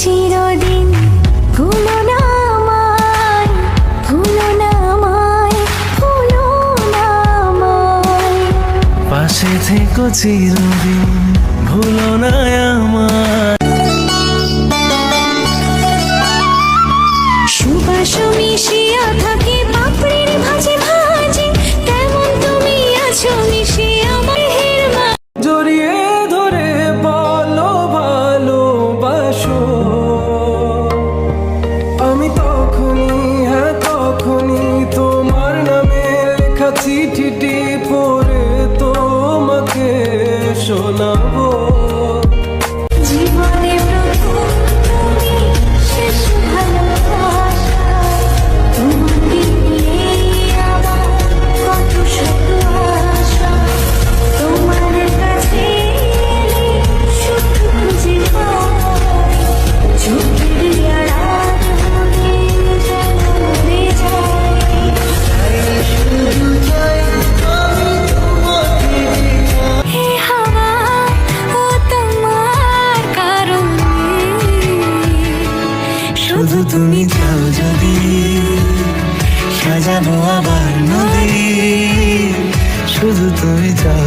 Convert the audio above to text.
চিরদিন ভুলো না আমায় ভুলো না আমায় পাশে থেকো চিরদিন। চিঠিটি পড়ে তুমি চাও যদি। সাজাবো আবার নদী। শুধু তুমি চাও